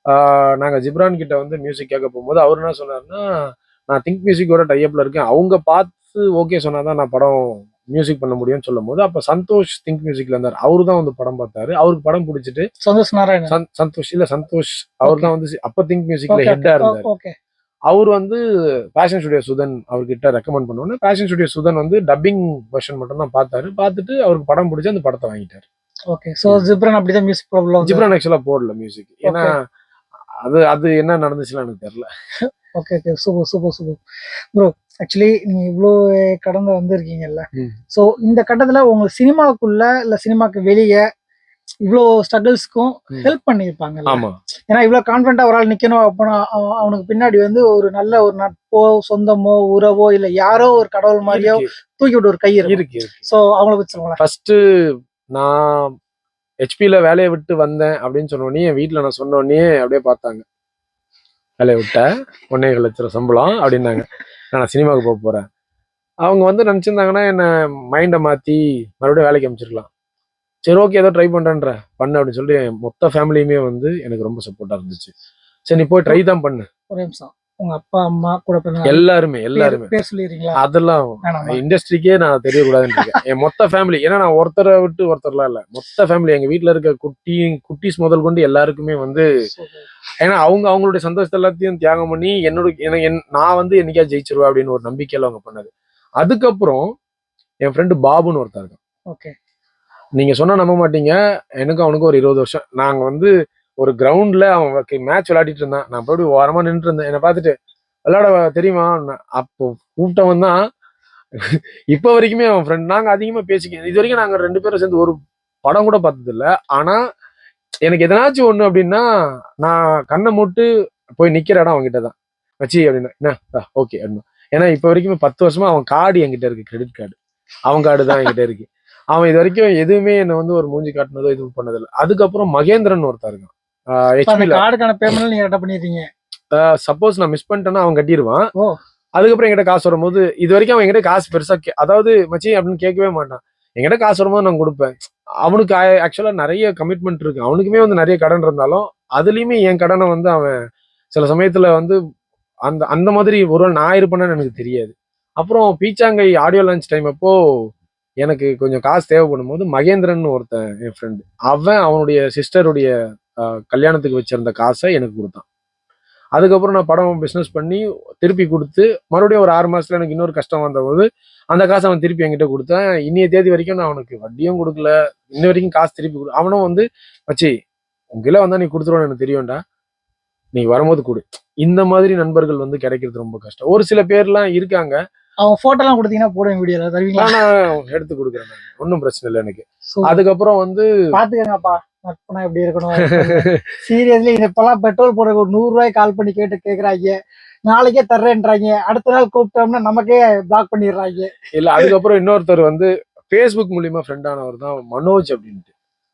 ஆஹ் நாங்க ஜிப்ரான் கிட்ட வந்து மியூசிக் கேட்க போகும்போது அவர் என்ன சொன்னாருன்னா நான் திங்க் மியூசிக்கோட டைப்ல இருக்கேன். அவங்க பார்த்து ஓகே சொன்னாதான் நான் படம் மியூசிக் பண்ண முடியும்னு சொல்லும் போது அப்ப சந்தோஷ் திங்க் மியூசிக்ல இருந்தார். அவரு தான் வந்து படம் பார்த்தாரு. அவருக்கு படம் பிடிச்சிட்டு சந்தோஷ் நாராயணன். சந்- சந்தோஷ் இல்ல சந்தோஷ் அவர் தான் வந்து அப்ப திங்க் மியூசிக்ல ஹெட்டா இருந்தார். அவர் வந்து பேஷன் ஸ்டுடியோ சுதன் அவர்கிட்ட ரெக்கமெண்ட் பண்ணோன்னே பேஷன் ஸ்டுடியோ சுதன் வந்து டப்பிங் வெர்ஷன் மட்டும் தான் பார்த்தாரு. பார்த்துட்டு அவருக்கு படம் பிடிச்சி அந்த படத்தை வாங்கிட்டாரு. ஓகே சோ ஜிப்ரன் அப்படிதான் மியூசிக் ப்ராப்ளம் ஜிப்ரான் ஆக்சுவலா போடல மியூசிக் ஏன்னா அது அது என்ன நடந்துச்சுலாம் எனக்கு தெரியல. (laughs) Okay okay super super super bro actually நீங்க இவ்வளோ கடந்து வந்திருக்கீங்கல்ல. ஸோ இந்த கட்டத்துல உங்க சினிமாக்குள்ள இல்ல சினிமாக்கு வெளியே இவ்வளோ ஸ்ட்ரகிள்ஸ்க்கும். ஹெல்ப் பண்ணியிருப்பாங்கல்ல. ஆமா. ஏன்னா இவ்வளோ கான்ஃபிடண்டா ஒரு ஆள் நிக்கணும் அப்படின்னா அவன் அவனுக்கு பின்னாடி வந்து ஒரு நல்ல ஒரு நட்போ சொந்தமோ உறவோ இல்ல யாரோ ஒரு கடவுள் மாதிரியோ தூக்கி விட்டு ஒரு கை இருக்கு ஸோ அவங்கள பத்தி சொல்லுங்களேன். ஃபர்ஸ்ட் நான் ஹெச்பியில் வேலையை விட்டு வந்தேன் அப்படின்னு சொன்னோடனே என் வீட்டில் நான் சொன்னோடனே அப்படியே பார்த்தாங்க. வேலையை விட்ட ஒன்னே லட்ச ரூபா சம்பளம் அப்படின்னாங்க. நான் சினிமாவுக்கு போக போகிறேன் அவங்க வந்து நினச்சிருந்தாங்கன்னா என்னை மைண்டை மாற்றி மறுபடியும் வேலைக்கு அமைச்சிருக்கலாம் சரி ஓகே ஏதோ ட்ரை பண்ணுறேன்ற பண்ணு அப்படின்னு சொல்லிட்டு மொத்த ஃபேமிலியுமே வந்து எனக்கு ரொம்ப சப்போர்ட்டாக இருந்துச்சு. சரி நீ போய் ட்ரை தான் பண்ணு. ஒரு நிமிஷம். உங்க அப்பா அம்மா கூட பிறந்த எல்லாருமே எல்லாருமே பேர் சொல்லிடுறீங்களா? அதெல்லாம் இண்டஸ்ட்ரிக்கே நான் தெரியக்கூடாதுன்னு இருக்கேன். என் மொத்த ஃபேமிலி ஏன்னா நான் ஒருத்தரை விட்டு ஒருத்தர்லாம் இல்ல. மொத்த ஃபேமிலி எங்க வீட்ல இருக்க குட்டி குட்டீஸ் முதல் கொண்டு எல்லாருக்குமே வந்து. ஏன்னா அவங்க அவங்களுடைய சந்தோஷத்தை எல்லாத்தையும் தியாகம் பண்ணி என்னோட என்- நான் வந்து என்னைக்கா ஜெயிச்சிருவேன் அப்படின்னு ஒரு நம்பிக்கையில அவங்க பண்ணது. அதுக்கப்புறம் என் ஃப்ரெண்டு பாபுன்னு ஒருத்தர் இருக்கான். ஓகே. நீங்க சொன்னா நம்ப மாட்டீங்க. எனக்கும் அவனுக்கும் ஒரு இருபது வருஷம். நாங்க வந்து ஒரு கிரவுண்ட்ல அவன் மேட்ச் விளையாடிட்டு இருந்தான். நான் போய் ஓரமா நின்று இருந்தேன். என்னை பார்த்துட்டு விளையாட தெரியுமா? நான் அப்போ கூப்பிட்டவன் தான். இப்போ வரைக்குமே அவன் ஃப்ரெண்ட் நாங்கள் அதிகமாக பேசிக்க இது வரைக்கும் நாங்கள் ரெண்டு பேரும் சேர்ந்து ஒரு படம் கூட பார்த்ததில்ல. ஆனால் எனக்கு எதனாச்சும் ஒன்று அப்படின்னா நான் கண்ணை மூட்டு போய் நிற்கிற இடம் அவங்ககிட்ட தான். வச்சு அப்படின்னா என்ன? ஓகே அப்படின்னா. ஏன்னா இப்போ வரைக்குமே பத்து வருஷமா அவன் கார்டு என்கிட்ட இருக்கு கிரெடிட் கார்டு அவன் கார்டு தான் என்கிட்ட இருக்கு. அவன் இது வரைக்கும் எதுவுமே என்னை வந்து ஒரு மூஞ்சி காட்டினதோ இது பண்ணதில்லை. அதுக்கப்புறம் மகேந்திரன் ஒருத்தர் இருக்கான். கார்டுக்கான பேமெண்ட் நீங்க கரெக்டா பண்ணிருக்கீங்க சப்போஸ் நான் மிஸ் பண்ணிட்டேன்னா அவன் கட்டிடுவான். அதுக்கப்புறம் என்கிட்ட காசு வரும்போது இது வரைக்கும் அவன் என்கிட்ட காசு பெருசா அதாவது மச்சி அப்படின்னு கேட்கவே மாட்டான். என்கிட்ட காசு வரும்போது நான் கொடுப்பேன். அவனுக்கு ஆக்சுவலா நிறைய கமிட்மெண்ட் இருக்கு. அவனுக்குமே வந்து நிறைய கடன் இருந்தாலும் அதுலயுமே என் கடனை வந்து அவன் சில சமயத்துல வந்து அந்த அந்த மாதிரி ஒரு நான் இருப்பேன்னு எனக்கு தெரியாது. அப்புறம் பீச்சாங்கை ஆடியோ லான்ச் டைம் அப்போ எனக்கு கொஞ்சம் காசு தேவைப்படும் போது மகேந்திரன் ஒருத்தன் என் ஃப்ரெண்டு அவன் அவனுடைய சிஸ்டருடைய கல்யாணத்துக்கு வச்சிருந்த காசை எனக்கு கொடுத்தான். அதுக்கப்புறம் நான் படம் பிஸ்னஸ் பண்ணி திருப்பி கொடுத்து மறுபடியும் ஒரு ஆறு மாசத்துல எனக்கு இன்னொரு கஷ்டம் வந்தபோது அந்த காசை அவன் திருப்பி என்கிட்ட கொடுத்தேன். இன்னைய தேதி வரைக்கும் நான் அவனுக்கு வட்டியும் கொடுக்கல. இன்ன வரைக்கும் காசு திருப்பி கொடு அவனும் வந்து வச்சு உங்ககிட்ட வந்தா நீ கொடுத்துருவோன்னு எனக்கு தெரியும்டா. நீ வரும்போது கொடு. இந்த மாதிரி நண்பர்கள் வந்து கிடைக்கிறது ரொம்ப கஷ்டம். ஒரு சில பேர்லாம் இருக்காங்க. அவன் போட்டோ எல்லாம் கொடுத்தீங்கன்னா போடுவேன் வீடியோல தருவீங்களா? நான் எடுத்து கொடுக்குறேன். ஒண்ணும் பிரச்சனை இல்லை எனக்கு. அதுக்கப்புறம் வந்து பாத்துக்கங்கப்பா. நட்புனா எப்படி இருக்கணும்? சீரியஸ்லி இப்பெல்லாம் பெட்ரோல் போடுறதுக்கு ஒரு நூறு ரூபாய் கால் பண்ணி கேட்டு கேக்குறாங்க நாளைக்கே தர்றேன்றாங்க அடுத்த நாள் கூப்பிட்டோம்னா நமக்கே பிளாக் பண்ணிடுறாங்க இல்ல அதுக்கப்புறம் இன்னொருத்தர் வந்து ஃபேஸ்புக் மூலியமா ஃப்ரெண்ட் ஆனவர் தான் மனோஜ் அப்படின்ட்டு.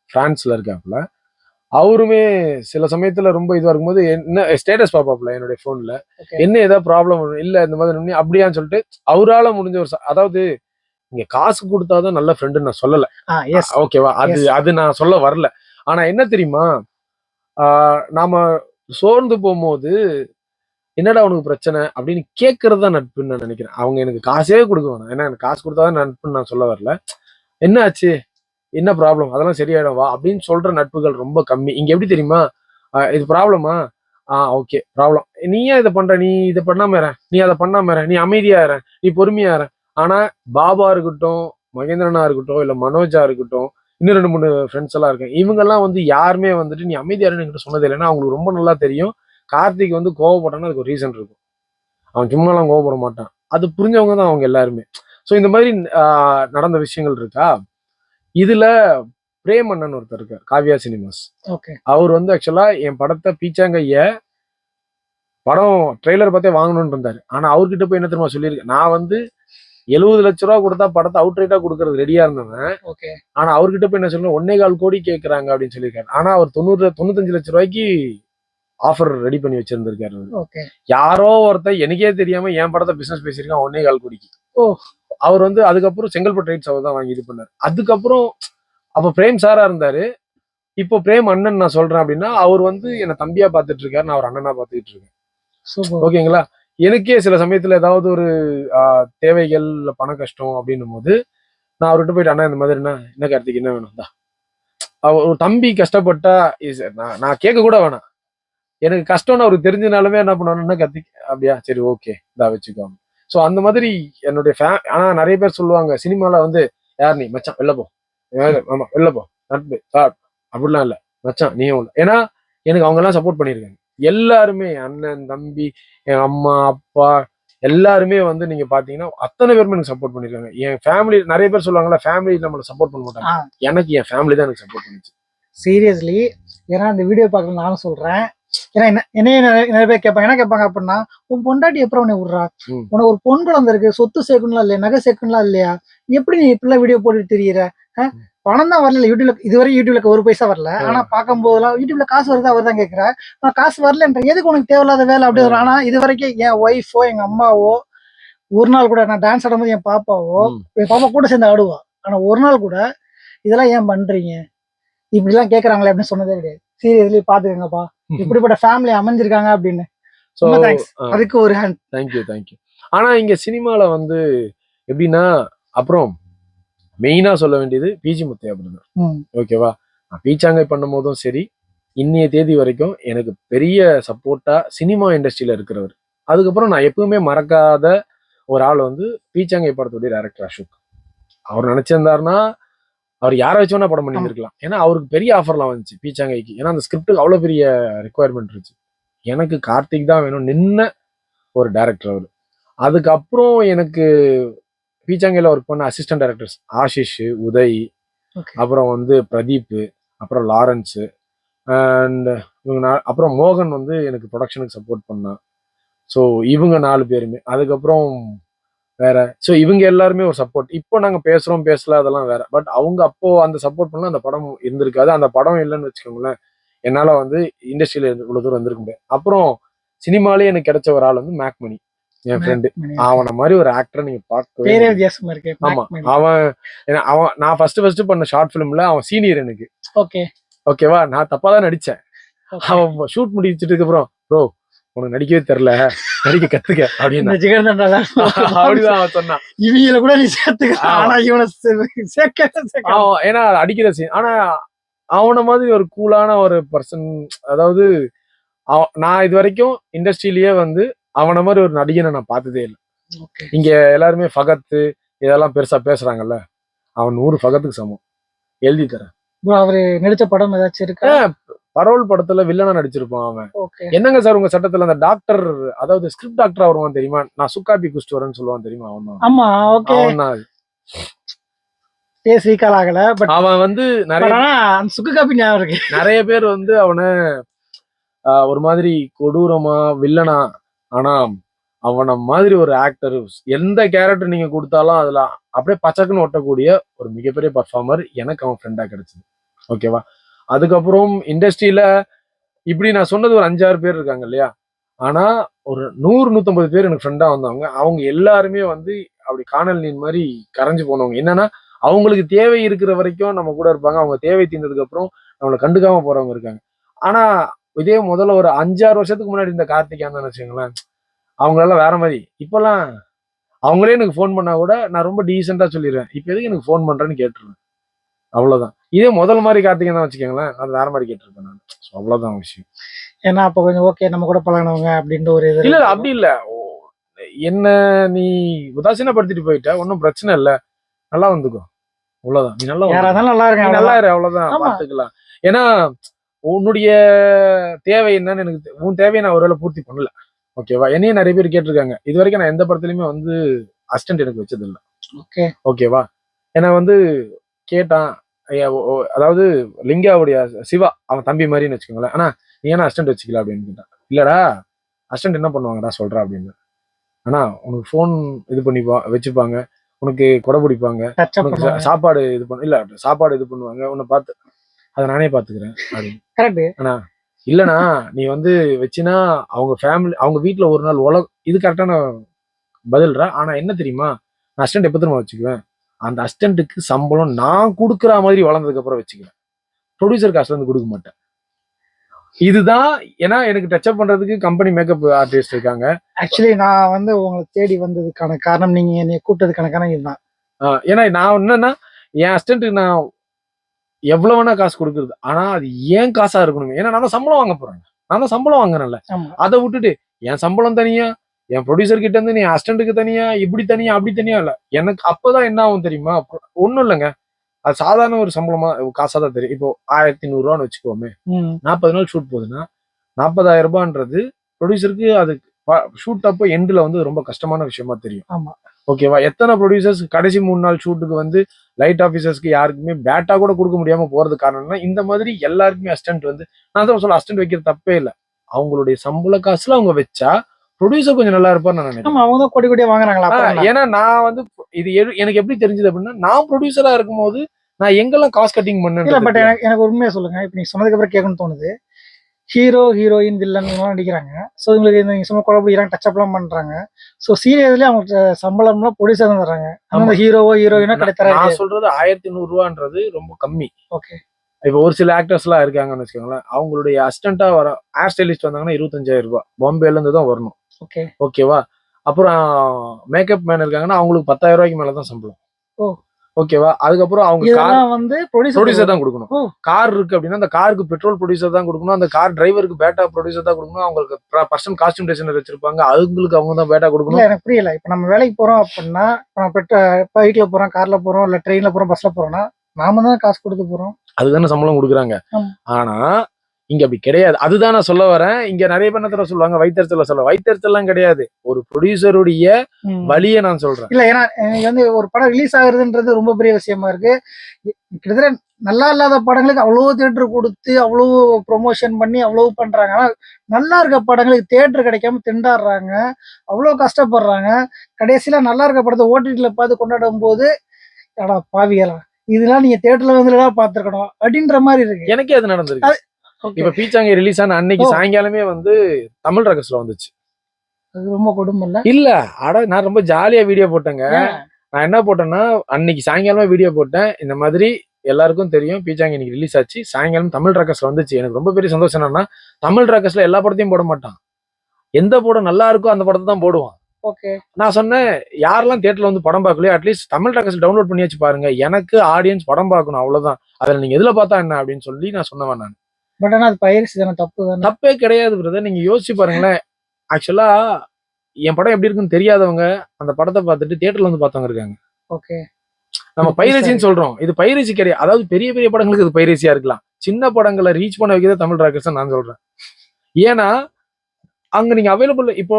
பிரான்ஸ்ல இருக்காப்புல. அவருமே சில சமயத்துல ரொம்ப இதுவா இருக்கும்போது என்ன ஸ்டேட்டஸ் பார்ப்பாப்புல என்னுடைய போன்ல. என்ன ஏதாவது ப்ராப்ளம் இல்ல இந்த மாதிரி அப்படியான்னு சொல்லிட்டு அவரால முடிஞ்ச ஒரு அதாவது நீங்க காசு கொடுத்தாதான் நல்ல ஃப்ரெண்டுன்னு நான் சொல்லல. ஓகேவா? அது. அது நான் சொல்ல வரல. ஆனா என்ன தெரியுமா? நாம் நாம சோர்ந்து போகும்போது என்னடா உனக்கு பிரச்சனை அப்படின்னு கேட்கறது தான் நட்புன்னு நான் நினைக்கிறேன். அவங்க எனக்கு காசே கொடுக்க வேணாம் ஏன்னா எனக்கு காசு கொடுத்தாதான் நட்புன்னு நான் சொல்ல வரல. என்ன ஆச்சு என்ன ப்ராப்ளம் அதெல்லாம் சரியாயிடும். வா அப்படின்னு சொல்ற நட்புகள் ரொம்ப கம்மி. இங்க எப்படி தெரியுமா? இது ப்ராப்ளமா ஆ? ஓகே ப்ராப்ளம் நீ ஏன் இதை பண்ற? நீ இதை பண்ணாம இரு. நீ அதை பண்ணாம இற நீ அமைதியா இற நீ பொறுமையா இற ஆனா பாபா இருக்கட்டும் மகேந்திரனா இருக்கட்டும் இல்ல மனோஜா இருக்கட்டும் இன்னும் ரெண்டு மூணு ஃப்ரெண்ட்ஸ் எல்லாம் இருக்கேன். இவங்கெல்லாம் வந்து யாருமே வந்துட்டு நீ அமைதியா இருன்னு என்கிட்ட சொன்னது இல்லைன்னா அவங்களுக்கு ரொம்ப நல்லா தெரியும். கார்த்திக் வந்து கோவப்பட்டான்னா அதுக்கு ஒரு ரீசன் இருக்கும். அவன் சும்மாலாம் கோவப்பட மாட்டான். அது புரிஞ்சவங்க தான் அவங்க எல்லாருமே. ஸோ இந்த மாதிரி நடந்த விஷயங்கள் இருக்கா? இதுல பிரேம் அண்ணன் ஒருத்தர் இருக்கார் காவ்யா சினிமாஸ். ஓகே. அவர் வந்து ஆக்சுவலா என் படத்தை பீச்சாங்கைய படம் ட்ரெய்லர் பார்த்தே வாங்கணும்னு இருந்தாரு. ஆனா அவர்கிட்ட போய் என்ன தெரியுமா சொல்லியிருக்கேன் நான் வந்து எழுபது லட்ச ரூபா கொடுத்தா படத்தை அவுட் ரைட்டா கொடுக்கறது ரெடியா இருந்தவன். ஓகே. ஆனா அவர்கிட்ட போய் என்ன சொல்லணும் ஒன்னே கால் கோடி கேட்கறாங்க அப்படின்னு சொல்லியிருக்காரு. ஆனா அவர் தொண்ணூறு தொண்ணூத்தஞ்சு லட்ச ரூபாய்க்கு ஆஃபர் ரெடி பண்ணி வச்சிருந்திருக்காரு யாரோ ஒருத்தன் எனக்கே தெரியாம என் படத்தை பிசினஸ் பேசியிருக்கான் ஒன்னே கால் கோடிக்கு. ஓ. அவர் வந்து அதுக்கப்புறம் செங்கல்பட்டு ரைட்ஸ் அவர் தான் வாங்கி இது பண்ணாரு. அதுக்கப்புறம் அப்ப பிரேம் சாரா இருந்தாரு. இப்போ பிரேம் அண்ணன் நான் சொல்றேன் அப்படின்னா அவர் வந்து என்ன தம்பியா பார்த்துட்டு இருக்காரு நான் அவர் அண்ணனா பார்த்துட்டு இருக்கேன். சூப்பர். ஓகேங்களா? எனக்கே சில சமயத்தில் ஏதாவது ஒரு தேவைகள் பண கஷ்டம் அப்படின்னும் போது நான் அவர்கிட்ட போயிட்டு அண்ணா இந்த மாதிரி என்ன என்ன கார்த்திக் என்ன வேணும்? தான் அவர் ஒரு தம்பி கஷ்டப்பட்டா இஸ் நான் நான் கேட்க கூட வேணாம். எனக்கு கஷ்டம்னு அவருக்கு தெரிஞ்சனாலுமே என்ன பண்ணுவாருன்னா கத்திக்க அப்படியா? சரி ஓகே இதா வச்சுக்கோங்க ஸோ அந்த மாதிரி என்னுடைய ஃபே ஆனால் நிறைய பேர் சொல்லுவாங்க சினிமாவில் வந்து யார் நீ மச்சான் வெளில போ. ஆமாம் வெளில போ. நட்பு சார் அப்படிலாம் இல்லை. மச்சான் நீயும் இல்லை ஏன்னா எனக்கு அவங்கெல்லாம் சப்போர்ட் பண்ணியிருக்காங்க. எல்லாருமே அண்ணன் தம்பி என் அம்மா அப்பா எல்லாருமே வந்து நீங்க பாத்தீங்கன்னா அத்தனை பேருமே எனக்கு சப்போர்ட் பண்ணிருக்காங்க. என் ஃபேமிலி நிறைய பேர் சொல்லுவாங்கல்ல ஃபேமிலி நம்மள சப்போர்ட் பண்ண மாட்டாங்க. எனக்கு என் ஃபேமிலி தான் எனக்கு சப்போர்ட் பண்ணுச்சு. சீரியஸ்லி ஏன்னா இந்த வீடியோ பார்க்கறது நானும் சொல்றேன். ஏன்னா என்ன என்னைய நிறைய பேர் கேட்பாங்க என்ன கேட்பாங்க அப்படின்னா உன் பொண்டாட்டி எப்பறம் உன்னை விடுறா. உனக்கு ஒரு பொன் குழந்தை இருக்கு சொத்து சேர்க்கணும்லாம் இல்லையா நகை சேர்க்கணும்லாம் இல்லையா? எப்படி நீ இப்படிலாம் வீடியோ போட்டுட்டு தெரியற? பணம் தான் வரல யூடியூப்ல இதுவரை யூடியூப்ல ஒரு பைசா வரல. ஆனா பார்க்கும் போதெல்லாம் யூடியூப்ல காசு வருது அவர் தான் கேட்கிறா ஆனா காசு வரலன்ற எதுக்கு உனக்கு தேவையில்லாத வேலை அப்படி வரும் ஆனா இது வரைக்கும் என் ஒய்ஃபோ எங்க அம்மாவோ ஒரு நாள் கூட நான் டான்ஸ் ஆடும்போது என் பாப்பாவோ. என் பாப்பா கூட சேர்ந்து ஆடுவா. ஆனா ஒரு நாள் கூட இதெல்லாம் ஏன் பண்றீங்க? இப்படிலாம் கேக்குறாங்களே அப்படின்னு சொன்னதே கிடையாது. சீரியஸ்லி பாத்துக்கங்கப்பா. இப்படிப்பட்ட ஃபேமிலி அமைஞ்சிருக்காங்க அப்படின்னு. அதுக்கு ஒரு ஹேண்ட் தேங்க்யூ தேங்க்யூ ஆனா இங்க சினிமால வந்து எப்படின்னா அப்புறம் மெயினா சொல்ல வேண்டியது பிஜி முத்தையா பிரதர் ஓகேவா நான் பீச்சாங்கை பண்ணும் போதும் சரி இன்னைய தேதி வரைக்கும் எனக்கு பெரிய சப்போர்ட்டா சினிமா இண்டஸ்ட்ரியில இருக்கிறவர். அதுக்கப்புறம் நான் எப்பவுமே மறக்காத ஒரு ஆள் வந்து பீச்சாங்கை படத்துடைய டைரக்டர் அசோக். அவர் நினைச்சிருந்தாருன்னா அவர் யாரை வச்சு வேணா படம் பண்ணியிருக்கலாம் ஏன்னா அவருக்கு பெரிய ஆஃபர்லாம் வந்துச்சு பீச்சாங்கைக்கு ஏன்னா அந்த ஸ்கிரிப்டுக்கு அவ்வளோ பெரிய ரெக்குவயர்மெண்ட் இருந்துச்சு. எனக்கு கார்த்திக் தான் வேணும் நின்ன ஒரு டைரக்டர் அவர். அதுக்கப்புறம் எனக்கு பீச்சாங்கையில் ஒர்க் பண்ண அசிஸ்டன்ட் டைரக்டர்ஸ் ஆஷிஷ் உதய் அப்புறம் வந்து பிரதீப் அப்புறம் லாரன்ஸு அண்ட் இவங்க நா- அப்புறம் மோகன் வந்து எனக்கு ப்ரொடக்ஷனுக்கு சப்போர்ட் பண்ணான். ஸோ இவங்க நாலு பேருமே. அதுக்கப்புறம் வேற. ஸோ இவங்க எல்லாருமே ஒரு சப்போர்ட் இப்போ நாங்கள் பேசுகிறோம் பேசல அதெல்லாம் வேற. பட் அவங்க அப்போ அந்த சப்போர்ட் பண்ணல அந்த படம் இருந்திருக்காது. அந்த படம் இல்லைன்னு வச்சுக்கோங்களேன். என்னால் வந்து இண்டஸ்ட்ரியில் இவ்வளோ தூரம் வந்திருக்க முடியாது. அப்புறம் சினிமாலே எனக்கு கிடைச்ச ஒரு ஆள் வந்து மேக் மணி என் ஃப்ரெண்டு அவனை மாதிரி ஒரு ஆக்டரை நீங்கள் பார்க்கவே பேரே. வித்தியாசமா இருக்கு ஆமா அவன் ஏன்னா அவன் நான் ஃபர்ஸ்ட் ஃபர்ஸ்ட் பண்ண ஷார்ட் ஃபிலிம்ல அவன் சீனியர் எனக்கு. ஓகே. ஓகேவா நான் தப்பா தான் நடிச்சேன். அவன் ஷூட் முடிச்சிட்டு அப்புறம் ப்ரோ உனக்கு நடிக்கவே தெரியல. நடிக்க கத்துக்க. அப்படின்னா. (laughs) அப்படிதான் அவன் சொன்னான். இவங்கள கூட நீ சேர்த்துக்க. ஆனா இவனை சேர்க்க அவன் ஏன்னா அடிக்கிற சீன் ஆனா அவனை மாதிரி ஒரு கூலான ஒரு பர்சன் அதாவது நான் இது வரைக்கும் இண்டஸ்ட்ரியிலேயே வந்து அவனை மாதிரி ஒரு நடிகனை நான் பார்த்ததே இல்லை. இங்க எல்லாருமே ஃபகத்து இதெல்லாம் பெருசா பேசுறாங்கல்ல அவன் நூறு ஃபகத்துக்கு சமம். எழுதி தரேன். அவரு நடிச்ச படம் ஏதாச்சும் இருக்கா? பரோல் படத்துல வில்லனா நடிச்சிருப்பான் அவன். என்னங்க சார் உங்க சட்டத்துல அந்த டாக்டர் அதாவது ஸ்கிரிப்ட் டாக்டரா வருவான் தெரியுமா? நான் சுக்காப்பி குஸ்ட் வரேன்னு சொல்லுவான் தெரியுமா அவன் ஆமா ஓகே ரீகால் ஆகல பட் அவன் வந்து நிறைய சுக்கு காப்பி ஞாபகம் இருக்கு. நிறைய பேர் வந்து அவனை ஒரு மாதிரி கொடூரமா வில்லனா ஆனா அவனை மாதிரி ஒரு ஆக்டர் எந்த கேரக்டர் நீங்க கொடுத்தாலும் அதுல அப்படியே பச்சக்குன்னு ஒட்டக்கூடிய ஒரு மிகப்பெரிய பர்ஃபார்மர் எனக்கு அவன் ஃப்ரெண்டா கிடைச்சது. ஓகேவா அதுக்கப்புறம் இண்டஸ்ட்ரியில இப்படி நான் சொன்னது ஒரு அஞ்சாறு பேர் இருக்காங்க இல்லையா? ஆனா ஒரு நூறு நூத்தம்பது பேர் எனக்கு ஃப்ரெண்டா வந்தவங்க அவங்க எல்லாருமே வந்து அப்படி காணல் நீர் மாதிரி கரைஞ்சு போனவங்க. என்னன்னா அவங்களுக்கு தேவை இருக்கிற வரைக்கும் நம்ம கூட இருப்பாங்க. அவங்க தேவை தீர்ந்ததுக்கு அப்புறம் நம்மளை கண்டுக்காம போறவங்க இருக்காங்க. ஆனா இதே முதல்ல ஒரு அஞ்சாறு வருஷத்துக்கு முன்னாடி இந்த கார்த்திகான்னு வச்சுங்களேன் அவங்களெல்லாம் வேற மாதிரி. இப்பெல்லாம் அவங்களே எனக்கு ஃபோன் பண்ணா கூட நான் ரொம்ப டீசெண்டா சொல்லிடுவேன். இப்போ எதுக்கு எனக்கு ஃபோன் பண்றேன்னு கேட்டுருவேன். அவ்வளவுதான். இதே முதல் மாதிரி கார்த்திகை தான் வச்சுக்கோங்களேன் அது வேற மாதிரி கேட்டிருப்பேன் நான். ஸோ அவ்வளவுதான் விஷயம். ஏன்னா அப்போ கொஞ்சம் ஓகே நம்ம கூட பழகினவங்க அப்படின்ற ஒரு இது இல்ல அப்படி இல்ல. என்ன நீ உதாசீனப்படுத்திட்டு போயிட்ட ஒன்றும் பிரச்சனை இல்ல. நல்லா வந்துக்கோ. அவ்வளவுதான். நீ நல்லா யாரா வந்துக்கோ. இருந்தாலும் நல்லா நீ இருக்காங்க நல்லா இரு அவ்வளவுதான். ஆமா. பாத்துக்கலாம். ஏன்னா உன்னுடைய தேவை என்னன்னு எனக்கு உன் தேவையை நான் ஒருவேளை பூர்த்தி பண்ணல. ஓகேவா என்னையும் நிறைய பேர் கேட்டிருக்காங்க. இது வரைக்கும் நான் எந்த படத்துலயுமே வந்து அசிஸ்டன்ட் எனக்கு வச்சது இல்ல ஓகே ஓகேவா ஏன்னா வந்து கேட்டான் ஐயா, அதாவது லிங்காவுடைய சிவா அவன் தம்பி மாதிரின்னு வச்சுக்கோங்களேன். ஆனா நீ ஏன்னா அசிஸ்டன்ட் வச்சுக்கல அப்படின்னு கேட்டான். இல்லடா அசிஸ்டன்ட் என்ன பண்ணுவாங்கடா சொல்றா அப்படின்னு. ஆனா உனக்கு ஃபோன் இது பண்ணிப்பா வச்சுப்பாங்க. உனக்கு கொடை பிடிப்பாங்க. சாப்பாடு இது பண்ண இல்ல சாப்பாடு இது பண்ணுவாங்க. உன்னை பார்த்து அதை நானே பாத்துக்கிறேன் அப்படின்னு கரெக்ட் இல்லனா நீ வந்து வச்சினா அவங்க ஃபேமிலி அவங்க வீட்ல ஒரு நாள் உலக இது கரெக்டான பதில்ரா? ஆனா என்ன தெரியுமா? நான் அசிஸ்டன்ட் எப்போ திரும்ப வச்சுக்குவேன்? அந்த அசிஸ்டன்ட்டுக்கு சம்பளம் நான் கொடுக்குற மாதிரி வளர்ந்ததுக்கு அப்புறம் வச்சுக்கிறேன் ப்ரொடியூசர் காசுல இருந்து கொடுக்க மாட்டேன். இதுதான் ஏன்னா எனக்கு டச்சப் பண்றதுக்கு கம்பெனி மேக்கப் ஆர்டிஸ்ட் இருக்காங்க. ஆக்சுவலி நான் வந்து உங்களை தேடி வந்ததுக்கான காரணம் நீங்க என்னை கூப்பிட்டதுக்கான காரணம் இதுதான். ஏன்னா நான் என்னன்னா என் அசிஸ்டன்ட்டுக்கு நான் எவ்வளவு வேணா காசு கொடுக்குறது. ஆனா அது ஏன் காசா இருக்கணும் ஏன்னா நான் சம்பளம் வாங்க போறேன். நான் சம்பளம் வாங்குறேன்ல. அதை விட்டுட்டு என் சம்பளம் தனியா? என் ப்ரொடியூசர் கிட்ட இருந்து நீ அசிஸ்டன்ட்டுக்கு தனியா? இப்படி தனியா? அப்படி தனியா? இல்ல. எனக்கு அப்பதான் என்ன ஆகும் தெரியுமா? ஒண்ணும் இல்லைங்க. அது சாதாரண ஒரு சம்பளமா காசா தான் தெரியும். இப்போ ஆயிரத்தி நூறுரூவான்னு வச்சுக்கோமே. நாற்பது நாள் ஷூட் போகுதுன்னா நாற்பதாயிரம் ரூபான்றது ப்ரொடியூசருக்கு அது ஷூட் அப்போ எண்டில் வந்து ரொம்ப கஷ்டமான விஷயமா தெரியும். ஆமா. ஓகேவா? எத்தனை ப்ரொடியூசர்ஸ் கடைசி மூணு நாள் ஷூட்டுக்கு வந்து லைட் ஆஃபீஸர்ஸ்க்கு யாருக்குமே பேட்டா கூட கொடுக்க முடியாம போறது காரணம்னா இந்த மாதிரி எல்லாருக்குமே அசிஸ்டன்ட் வந்து நான் தான் சொல்ல அசிஸ்டன்ட் வைக்கிறது தப்பே இல்லை. அவங்களுடைய சம்பள காசுல அவங்க வச்சா ப்ரொடியூசர் கொஞ்சம் நல்லா இருப்பான்னு நான் நினைக்கிறேன். அவங்க தான் கொடி கொடியா வாங்குறாங்களா? ஏன்னா நான் வந்து இது எனக்கு எப்படி தெரிஞ்சது அப்படின்னா நான் ப்ரொடியூசரா இருக்கும்போது நான் எங்கெல்லாம் காஸ்ட் கட்டிங் இல்ல பட் பண்ணேன் எனக்கு உண்மையை சொல்லுங்க. இப்ப நீங்க சொன்னதுக்கு அப்புறம் கேட்கணும்னு தோணுது. ஹீரோ ஹீரோயின் வில்லன் நடிக்கிறாங்க. ஸோ இவங்களுக்கு இந்த சும்மா குழப்பிக்கிறாங்க டச் அப்லாம் பண்றாங்க. ஸோ சீரியஸ்லயே அவங்களுக்கு சம்பளம்லாம் ப்ரொடியூசர் தான் தர்றாங்க அந்த. ஹீரோவோ ஹீரோயினோ கிடைத்தர நான் சொல்றது ஆயிரத்தி நூறு ரூபான்றது ரொம்ப கம்மி. ஓகே இப்போ ஒரு சில ஆக்டர்ஸ் எல்லாம் இருக்காங்கன்னு வச்சுக்கோங்களேன். அவங்களுடைய அசிஸ்டண்டா வர ஹேர் ஸ்டைலிஸ்ட் வந்தாங்கன்னா இருபத்தஞ்சாயிரம் ரூபாய். பாம்பேல இருந்து தான் வரணும். ஓகே ஓகேவா அப்புறம் மேக்கப் மேன் இருக்காங்கன்னா அவங்களுக்கு பத்தாயிரம் ரூபாய்க்கு மேல தான் சம்பளம். ஓ. ஓகேவா? அதுக்கப்புறம் அவங்க கார் வந்து ப்ரொடியூசர் தான் கொடுக்கணும். கார் இருக்கு அப்படின்னா அந்த காருக்கு பெட்ரோல் ப்ரொடியூசர் தான் கொடுக்கணும். அந்த கார் டிரைவருக்கு பேட்டா ப்ரொடியூசர் தான் கொடுக்கணும். அவங்களுக்கு பர்சன் காஸ்டியூம் டிசைனர் வச்சிருப்பாங்க. அவங்களுக்கு அவங்க தான் பேட்டா கொடுக்கணும். எனக்கு புரியல. இப்ப நம்ம வேலைக்கு போறோம் அப்படின்னா இப்ப பெட்ரோ பைக்ல போறோம் கார்ல போறோம் இல்ல ட்ரெயின்ல போறோம் பஸ்ல போறோம்னா நாம தான் காசு கொடுத்து போறோம். அதுதானே சம்பளம் கொடுக்குறாங்க. ஆனா இங்க அப்படி கிடையாது. அதுதான் நான் சொல்ல வரேன். இங்க நிறைய பேர் சொல்லுவாங்க? வைத்தறிச்சல சொல்ல. வைத்தறிச்சல்லாம் கிடையாது. ஒரு ப்ரொடியூசருடைய. வழியை நான் சொல்றேன். இல்ல ஏன்னா வந்து ஒரு படம் ரிலீஸ் ஆகுறதுன்றது ரொம்ப பெரிய விஷயமா இருக்கு. கிட்டத்தட்ட நல்லா இல்லாத படங்களுக்கு அவ்வளவு தியேட்டர் கொடுத்து அவ்வளவு ப்ரொமோஷன் பண்ணி அவ்வளவு பண்றாங்க. ஆனா நல்லா இருக்க படங்களுக்கு தியேட்டர் கிடைக்காம திண்டாடுறாங்க. அவ்வளவு கஷ்டப்படுறாங்க. கடைசியில நல்லா இருக்க படத்தை ஓடிடில பார்த்து கொண்டாடும் போது அடா பாவியலா இதெல்லாம் நீங்க தியேட்டர்ல வந்து பாத்துருக்கணும் அப்படின்ற மாதிரி இருக்கு. எனக்கே அது நடந்திருக்கு. இப்ப பீச்சாங்க ரிலீஸ் ஆன அன்னைக்கு. சாயங்காலமே வந்து தமிழ் ரகஸ்ல வந்துச்சு. அது ரொம்ப கொடுமை இல்ல இல்ல அட நான் ரொம்ப ஜாலியா வீடியோ போட்டேங்க? நான் என்ன போட்டேன்னா அன்னைக்கு சாயங்காலமா வீடியோ போட்டேன். இந்த மாதிரி எல்லாருக்கும் தெரியும் பீச்சாங்க இன்னைக்கு ரிலீஸ் ஆச்சு. சாயங்காலம் தமிழ் ரகஸ்ல வந்துச்சு. எனக்கு ரொம்ப பெரிய சந்தோஷம் என்னன்னா தமிழ் ரகஸ்ல எல்லா படத்தையும் போட மாட்டான். எந்த படம் நல்லா இருக்கோ அந்த படத்தை தான் போடுவான். ஓகே. நான் சொன்னேன் யாரெல்லாம் தியேட்டர்ல வந்து படம் பார்க்கலையோ அட்லீஸ்ட் தமிழ் ரகஸ்ல டவுன்லோட் பண்ணியாச்சு பாருங்க. எனக்கு ஆடியன்ஸ் படம் பார்க்கணும் அவ்வளவுதான். அதுல நீங்க எதுல பார்த்தா என்ன அப்படின்னு சொல்லி நான் சொன்னவன் நான். பட் ஆனா அது பயிற்சி தானே தப்பு தானே? தப்பே கிடையாது பிரதர் நீங்க யோசிச்சு பாருங்களேன். ஆக்சுவலா என் படம் எப்படி இருக்குன்னு தெரியாதவங்க அந்த படத்தை பார்த்துட்டு தியேட்டர்ல வந்து பார்த்தவங்க இருக்காங்க. ஓகே நம்ம பைரசின்னு சொல்றோம். இது பைரசி கிடையாது. அதாவது பெரிய பெரிய படங்களுக்கு இது பைரசியா இருக்கலாம். சின்ன படங்களை ரீச் பண்ண வைக்கிறது தமிழ் ராக்கர்ஸ் நான் சொல்றேன். ஏன்னா அங்க நீங்க அவைலபிள் இப்போ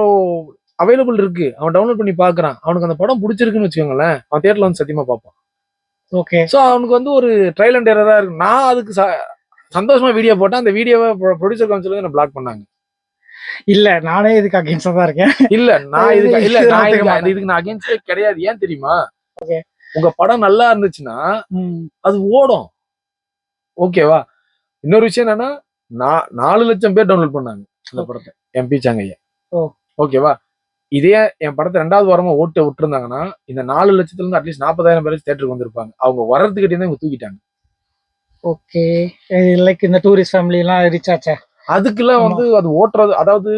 அவைலபிள் இருக்கு. அவன் டவுன்லோட் பண்ணி பாக்குறான் அவனுக்கு அந்த படம் பிடிச்சிருக்குன்னு வச்சுக்கோங்களேன். அவன் தியேட்டர்ல வந்து சத்தியமா பார்ப்பான். ஓகே ஸோ அவனுக்கு வந்து ஒரு ட்ரையல் அண்ட் எரரா இருக்கு நான் அதுக்கு சந்தோஷமா வீடியோ போட்டேன் அந்த வீடியோவை ப்ரொடியூசர் கவுன்சில் என்ன பிளாக் பண்ணாங்க. இல்ல நானே இதுக்கு அகேன்ஸ்டா தான் இருக்கேன். இல்ல நான் இது- இதுக்கு இல்ல நான் இதுக்கு நான் அகேன்ஸ்டே கிடையாது. ஏன் தெரியுமா. உங்க படம் நல்லா இருந்துச்சுன்னா. அது ஓடும். ஓகேவா இன்னொரு விஷயம் என்னன்னா நா- நாலு லட்சம் பேர் டவுன்லோட் பண்ணாங்க இந்த Okay. படத்தை. எம்பி சாங்கையா. ஓகேவா இதே என் படத்தை ரெண்டாவது வாரமா ஓட்டு விட்டுருந்தாங்கன்னா இந்த நாலு லட்சத்துல இருந்து அட்லீஸ்ட் நாற்பதாயிரம் பேர் தேட்டருக்கு வந்திருப்பாங்க. அவங்க வர்றதுக்கிட்டே இவங்க தூக்கிட்டாங்க. ஓகே. லைக் இந்த டூரிஸ்ட் ஃபேமிலி எல்லாம் ரீச் ஆச்சா? அதுக்கெல்லாம். வந்து அது ஓட்டுறது அதாவது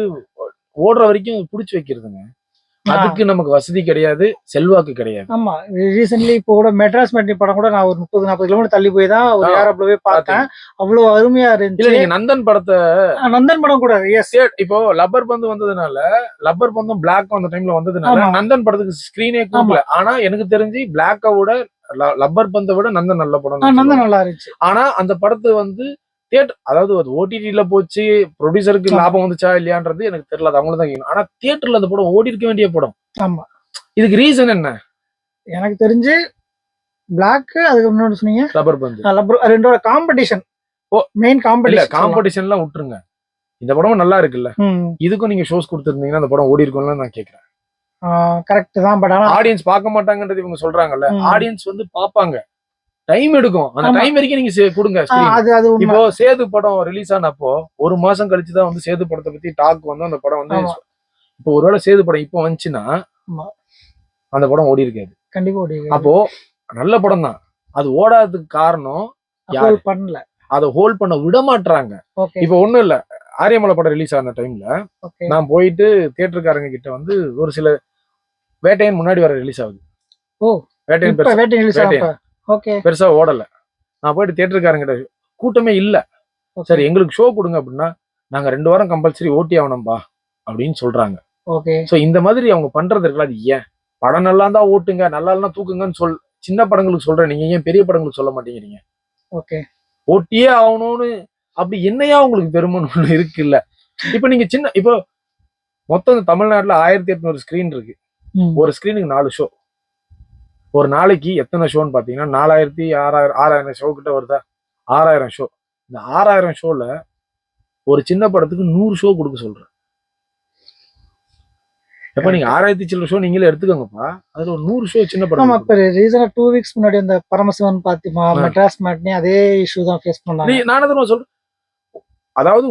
ஓடுற வரைக்கும் புடிச்சு வைக்கிறதுங்க. அதுக்கு நமக்கு வசதி கிடையாது செல்வாக்கு கிடையாது. ஆமா. ரீசென்ட்லி இப்போ கூட மெட்ராஸ் மெட்ரி படம் கூட நான் ஒரு முப்பது நாற்பது கிலோமீட்டர் தள்ளி போய் தான் ஒரு ஆ, ஏரோப்ல போய் பார்த்தேன். அவ்வளவு அருமையா இல்ல இருந்துச்சு நீங்க நந்தன் படத்தை நந்தன் படம் கூட எஸ் இப்போ லப்பர் பந்து வந்ததுனால லப்பர் பந்தும் பிளாக் அந்த டைம்ல வந்ததுனால. நந்தன் படத்துக்கு ஸ்கிரீனே கொடுக்கல. ஆனா எனக்கு தெரிஞ்சு பிளாக்கை விட ல- லப்பர் பந்தை விட நந்தன் நல்ல படம் நந்தன் நல்லா இருந்துச்சு. ஆனா அந்த படத்தை வந்து தியேட்டர் அதாவது அது ஓடிடில போச்சு ப்ரொடியூசருக்கு. லாபம் வந்துச்சா இல்லையான்றது எனக்கு தெரியல அது அவங்களும் தான் கேட்கணும் ஆனா தியேட்டர்ல அந்த படம் ஓடி இருக்க வேண்டிய படம். ஆமா. இதுக்கு ரீசன் என்ன? எனக்கு தெரிஞ்சு பிளாக் அதுக்கு முன்னாடி சொன்னீங்க? ரப்பர் பந்து. ரெண்டோட காம்படிஷன் ஓ. மெயின் காம்படிஷன் காம்படிஷன்லாம் விட்டுருங்க. இந்த படமும் நல்லா இருக்குல்ல. இதுக்கும் நீங்க ஷோஸ் கொடுத்துருந்தீங்கன்னா அந்த படம் ஓடி இருக்கும்ல நான் கேக்குறேன். கரெக்ட் தான் பட் ஆனா ஆடியன்ஸ் பார்க்க மாட்டாங்கன்றது இவங்க சொல்றாங்கல்ல. ஆடியன்ஸ் வந்து பாப்பாங்க டைம் எடுக்கும் அந்த. டைம் வரைக்கும் நீங்க கொடுங்க. அது அது இப்போ சேது படம் ரிலீஸ் ஆனப்போ ஒரு மாசம் கழிச்சு தான் வந்து சேது படத்தை பத்தி டாக் வந்து அந்த படம் வந்து. இப்போ ஒருவேளை சேது படம் இப்போ வந்துச்சுன்னா. அந்த படம் ஓடி இருக்காது கண்டிப்பா ஓடி அப்போ நல்ல படம் தான் அது ஓடாததுக்கு காரணம் யாரு? பண்ணல அதை ஹோல்ட் பண்ண விட மாட்றாங்க ஓகே இப்போ ஒண்ணும் இல்ல ஆரியமலை படம் ரிலீஸ் ஆன டைம்ல நான் போயிட்டு தியேட்டருக்காரங்க கிட்ட வந்து ஒரு சில வேட்டையன் முன்னாடி வர ரிலீஸ் ஆகுது. ஓ. வேட்டையன் பெருசா வேட்டிங் ரிலீஸ் வேட்டையன். ஓகே பெருசா ஓடல. நான் போயிட்டு தியேட்டருக்காரங்க கிட்ட கூட்டமே இல்ல. சரி எங்களுக்கு ஷோ கொடுங்க அப்படின்னா நாங்க ரெண்டு வாரம் கம்பல்சரி ஓட்டி ஆகணும்பா அப்படின்னு சொல்றாங்க. ஓகே சோ இந்த மாதிரி அவங்க பண்றது இருக்குல்ல அது ஏன்? படம் நல்லா இருந்தா ஓட்டுங்க நல்லா இல்லைன்னா தூக்குங்கன்னு சொல் சின்ன படங்களுக்கு சொல்றேன். நீங்க ஏன் பெரிய படங்களுக்கு சொல்ல மாட்டேங்கிறீங்க? ஓகே ஓட்டியே ஆகணும்னு அப்படி என்னையா உங்களுக்கு பெருமைன்னு ஒண்ணு இருக்குல்ல. இப்ப நீங்க சின்ன இப்போ மொத்தம் தமிழ்நாட்டுல ஆயிரத்தி எட்நூறு ஸ்கிரீன் இருக்கு. ஒரு ஸ்கிரீனுக்கு நாலு ஷோ ஒரு நாளைக்கு எத்தனை ஷோன்னு பாத்தீங்கன்னா நாலாயிரத்தி ஆறாயிரம் ஆறாயிரம் ஷோ கிட்ட வருதா? ஆறாயிரம் ஷோ இந்த ஆறாயிரம் ஷோல ஒரு சின்ன படத்துக்கு நூறு ஷோ கொடுக்க சொல்றேன். எப்ப நீங்க ஆறாயிரத்தி சில்லற ஷோ நீங்களே எடுத்துக்கோங்கப்பா. அதுல ஒரு நூறு ஷோ சின்ன படம் இப்ப ரீசனா டூ வீக்ஸ் முன்னாடி அந்த பரமசிவன் பாத்திமா. மெட்ராஸ் மேட்னி அதே இஷ்யூ தான் ஃபேஸ் பண்ணாங்க. நானே சொல்றேன் அதாவது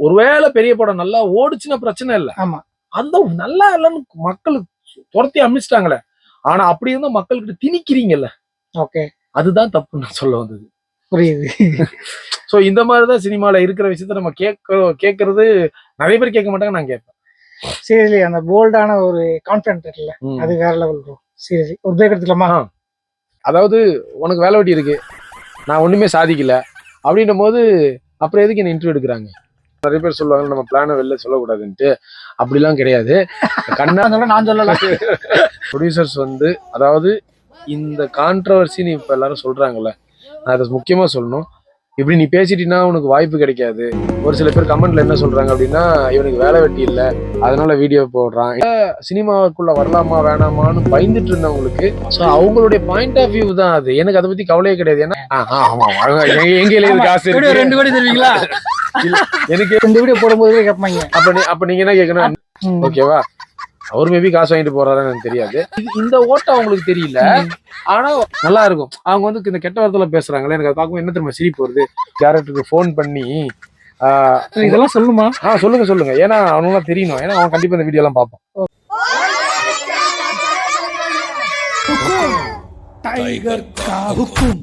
ஒருவேளை பெரிய படம் நல்லா ஓடுச்சுன்னா பிரச்சனை இல்ல. ஆமா. அந்த நல்லா இல்லைன்னு மக்களுக்கு துரத்தி அமைச்சிட்டாங்களே. ஆனா அப்படி இருந்தா மக்கள்கிட்ட திணிக்கிறீங்கல்ல. ஓகே. அதுதான் தப்பு நான் சொல்ல வந்தது. புரியுது. (laughs) சோ இந்த மாதிரிதான் சினிமால இருக்கிற விஷயத்த நம்ம கேட்க கேட்கறது நிறைய பேர் கேட்க மாட்டாங்க நான் கேட்பேன். சீரியஸ்லி அந்த போல்டான ஒரு கான்பிடன்ட் இருக்குல்ல. அது வேற லெவல் ப்ரோ சீரியஸ்லி ஒரு பிரேக் எடுத்துக்கலாமா? அதாவது உனக்கு வேலை வெட்டி இருக்கு. நான் ஒண்ணுமே சாதிக்கல. அப்படின்னும் போது அப்புறம் எதுக்கு என்ன இன்டர்வியூ எடுக்கிறாங்க? நிறைய பேர் சொல்லுவாங்க நம்ம பிளானை வெளில சொல்லக்கூடாதுன்ட்டு. அப்படிலாம் கிடையாது. கண்ணா நான் சொல்ல நான் சொல்லல. ப்ரொடியூசர்ஸ் வந்து அதாவது இந்த கான்ட்ரவர்சின்னு இப்போ எல்லாரும் சொல்றாங்கல்ல நான் அதை முக்கியமா சொல்லணும். இப்படி நீ பேசிட்டீன்னா உனக்கு வாய்ப்பு கிடைக்காது. ஒரு சில பேர் கமெண்ட்ல என்ன சொல்றாங்க அப்படின்னா இவனுக்கு வேலை வெட்டி இல்லை அதனால வீடியோ போடுறான். சினிமாவுக்குள்ள வரலாமா வேணாமான்னு பயந்துட்டு இருந்தவங்களுக்கு ஸோ அவங்களுடைய பாயிண்ட் ஆஃப் வியூ தான் அது. எனக்கு அதை பத்தி கவலையே கிடையாது. ஏன்னா எங்க- காசு ரெண்டு கோடி தருவீங்களா? எனக்கு இந்த வீடியோ போடும்போது கேட்பாங்க அப்ப அப்ப நீங்க என்ன கேட்கணும். ஓகேவா அவர் மேபி காசு வாங்கிட்டு போறாருன்னு எனக்கு தெரியாது. இந்த ஓட்டம் அவங்களுக்கு தெரியல. ஆனா நல்லா இருக்கும். அவங்க வந்து இந்த கெட்ட வார்த்தையில பேசுறாங்களே எனக்கு அதை பார்க்கும் என்ன திரும்ப சிரிப்பு வருது? கேரக்டருக்கு ஃபோன் பண்ணி இதெல்லாம் சொல்லுமா? ஆ சொல்லுங்க சொல்லுங்க. ஏன்னா அவனெல்லாம் தெரியணும். ஏன்னா அவன் கண்டிப்பா இந்த வீடியோ எல்லாம் பார்ப்பான். டைகர் காவுக்கும்.